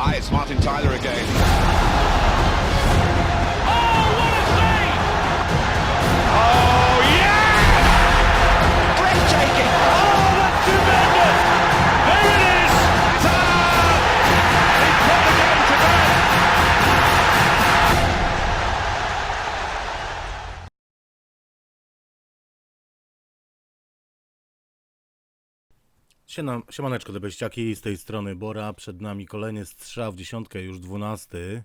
Eyes Martin Tyler again. Siema, siemaneczko debeściaki, z tej strony Bora, przed nami kolejny strzał w dziesiątkę, już dwunasty,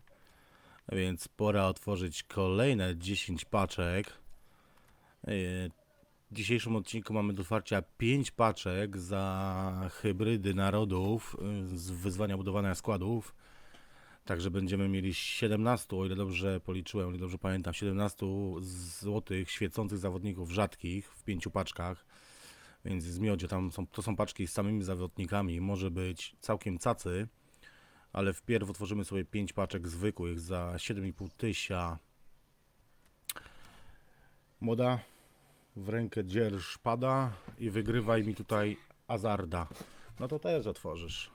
więc pora otworzyć kolejne 10 paczek. Yy, W dzisiejszym odcinku mamy do otwarcia 5 paczek za hybrydy narodów yy, z wyzwania budowania składów. Także będziemy mieli 17, o ile dobrze policzyłem, o ile dobrze pamiętam, 17 złotych świecących zawodników rzadkich w pięciu paczkach. Więc z miodzie tam są, to są paczki z samymi zawodnikami, może być całkiem cacy, ale wpierw otworzymy sobie 5 paczek zwykłych za 7,5 tysia. Moda w rękę dzierż pada i wygrywaj mi tutaj Azarda. No to też otworzysz.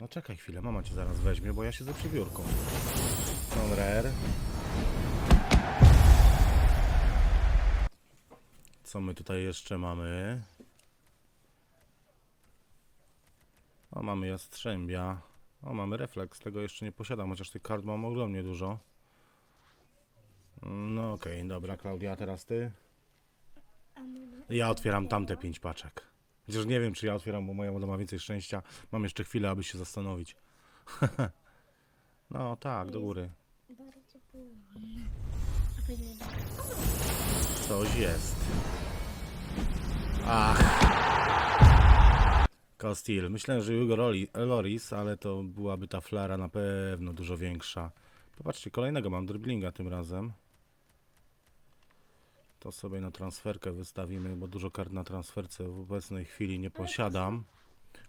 No czekaj chwilę, mama cię zaraz weźmie, bo ja się ze przybiórką. Non rare. Co my tutaj jeszcze mamy? O, mamy jastrzębia. O, mamy refleks. Tego jeszcze nie posiadam, chociaż tych kart mam ogromnie dużo. No okej, dobra, Klaudia, teraz ty. Ja otwieram tamte pięć paczek. Chociaż nie wiem, czy ja otwieram, bo moja moda ma więcej szczęścia. Mam jeszcze chwilę, aby się zastanowić. no tak, do góry. Coś jest. Ach. Costil. Myślałem, że Hugo Loris, ale to byłaby ta flara na pewno dużo większa. Popatrzcie, kolejnego mam driblinga tym razem. To sobie na transferkę wystawimy, bo dużo kart na transferce w obecnej chwili nie posiadam.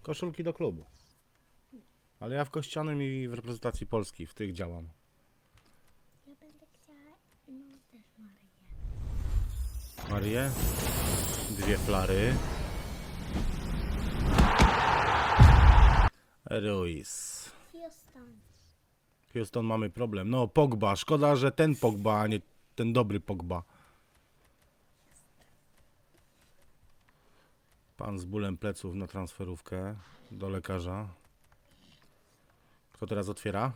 Koszulki do klubu. Ale ja w kościanym i w reprezentacji Polski, w tych działam. Ja będę chciała, no też Maryję. Marię. Dwie flary. Ruiz. Houston. Houston mamy problem. No, Pogba. Szkoda, że ten Pogba, a nie ten dobry Pogba. Pan z bólem pleców na transferówkę do lekarza. Kto teraz otwiera?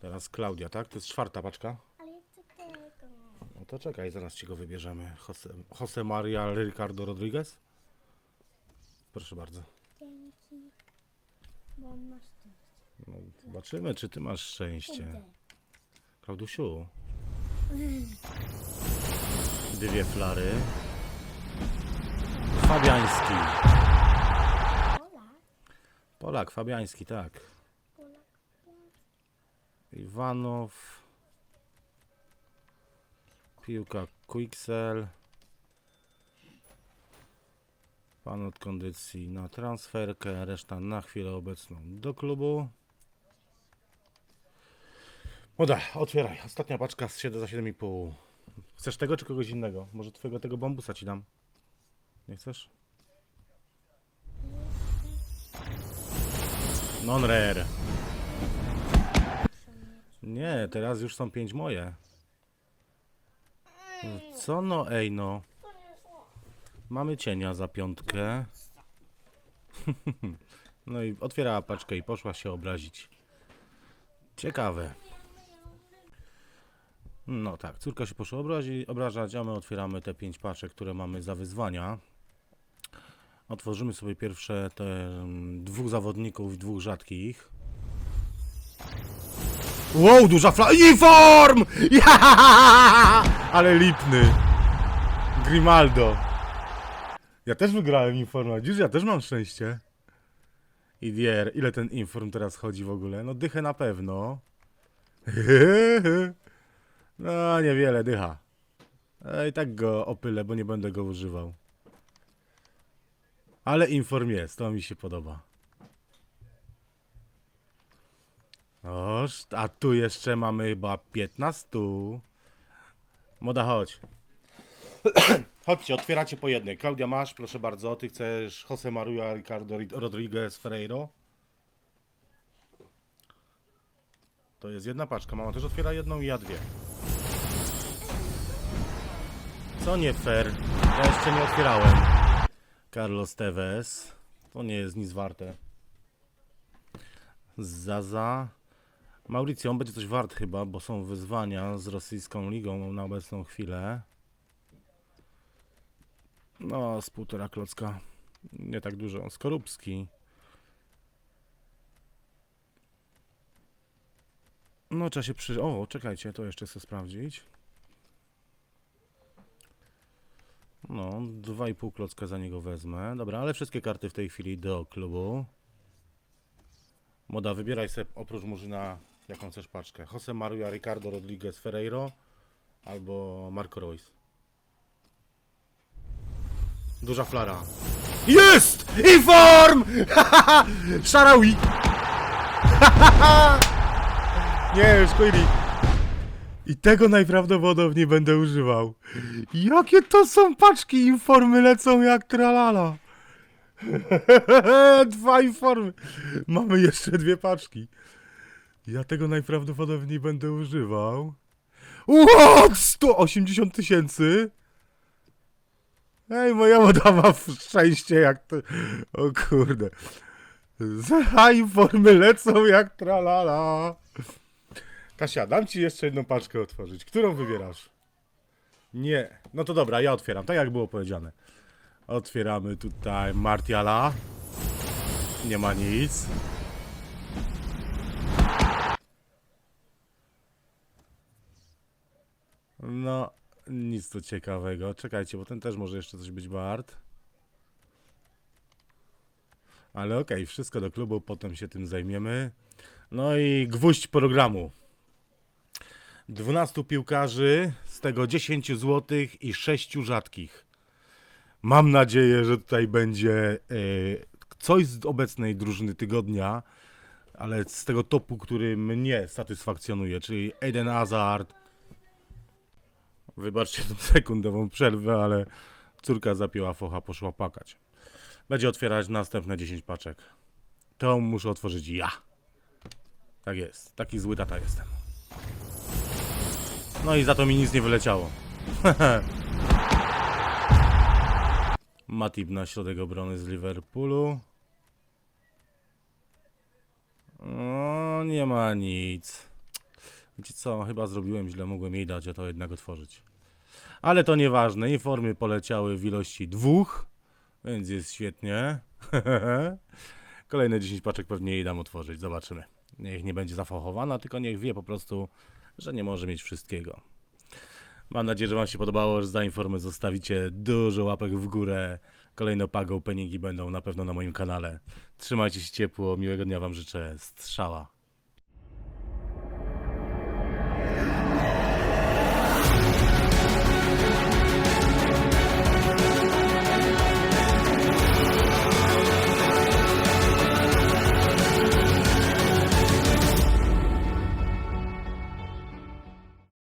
Teraz Klaudia, tak? To jest czwarta paczka. Ale ja chcę tego. No to czekaj, zaraz ci go wybierzemy. Jose, Jose Maria Ricardo Rodriguez? Proszę bardzo. Dzięki. Bo masz. No, zobaczymy, czy ty masz szczęście. Klaudusiu. Dwie flary. Fabiański. Ola. Polak, Fabiański, tak. Ola. Iwanow. Piłka Quixel. Pan od kondycji na transferkę, reszta na chwilę obecną do klubu. Moda, otwieraj. Ostatnia paczka z 7 za 7,5. Chcesz tego czy kogoś innego? Może twojego tego bambusa ci dam. Nie chcesz? Non rare. Nie, teraz już są pięć moje. Co no, ej no. Mamy cienia za piątkę. No i otwierała paczkę i poszła się obrazić. Ciekawe. No tak, córka się poszła obrazi, obrażać, a my otwieramy te pięć paczek, które mamy za wyzwania. Otworzymy sobie pierwsze te mm, dwóch zawodników, dwóch rzadkich. Wow, duża fla... Uniform! Ja! Ale lipny. Grimaldo. Ja też wygrałem informa. Dziś ja też mam szczęście. Idier, ile ten inform teraz chodzi w ogóle? No dychę na pewno. No niewiele dycha. I tak go opylę, bo nie będę go używał. Ale inform jest, to mi się podoba. Oż, a tu jeszcze mamy chyba 15. Moda, chodź. Chodźcie, otwieracie po jednej. Klaudia, masz, proszę bardzo. Ty chcesz Jose Maria Ricardo Rodriguez Ferreiro? To jest jedna paczka. Mama też otwiera jedną i ja dwie. Co nie fair? Ja jeszcze nie otwierałem. Carlos Tevez. To nie jest nic warte. Zaza. Mauricio, on będzie coś wart chyba, bo są wyzwania z rosyjską ligą na obecną chwilę. No, z półtora klocka. Nie tak dużo. Skorupski. No, trzeba się przy... O, czekajcie, to jeszcze chcę sprawdzić. No, dwa i pół klocka za niego wezmę. Dobra, ale wszystkie karty w tej chwili do klubu. Moda, wybieraj sobie oprócz Murzyna jaką chcesz paczkę. Jose Maria Ricardo Rodriguez Ferreiro albo Marco Reus. Duża flara. Jest! Inform! Szarawi! Nie, już. I tego najprawdopodobniej będę używał. Jakie to są paczki? Informy lecą jak tralala. Dwa informy. Mamy jeszcze dwie paczki. Ja tego najprawdopodobniej będę używał. What? 180 tysięcy? Ej, moja moda ma szczęście jak to... O kurde. Za informy lecą jak tralala. Kasia, dam ci jeszcze jedną paczkę otworzyć. Którą wybierasz? Nie. No to dobra, ja otwieram, tak jak było powiedziane. Otwieramy tutaj Martiala. Nie ma nic. No, nic tu ciekawego. Czekajcie, bo ten też może jeszcze coś być wart. Ale okej, wszystko do klubu, potem się tym zajmiemy. No i gwóźdź programu. 12 piłkarzy, z tego 10 zł i 6 rzadkich. Mam nadzieję, że tutaj będzie e, coś z obecnej drużyny tygodnia, ale z tego topu, który mnie satysfakcjonuje, czyli Eden Hazard. Wybaczcie tą sekundową przerwę, ale córka zapięła focha, poszła pakać. Będzie otwierać następne 10 paczek. To muszę otworzyć ja. Tak jest, taki zły tata jestem. No i za to mi nic nie wyleciało. Matip na środek obrony z Liverpoolu. No, nie ma nic. Wiecie co, chyba zrobiłem źle, mogłem jej dać, a to jednak otworzyć. Ale to nieważne, informy poleciały w ilości dwóch, więc jest świetnie. Kolejne 10 paczek pewnie jej dam otworzyć, zobaczymy. Niech nie będzie zafachowana, tylko niech wie po prostu, że nie może mieć wszystkiego. Mam nadzieję, że Wam się podobało, że za informy zostawicie dużo łapek w górę. Kolejne pago openingi będą na pewno na moim kanale. Trzymajcie się ciepło, miłego dnia Wam życzę. Strzała.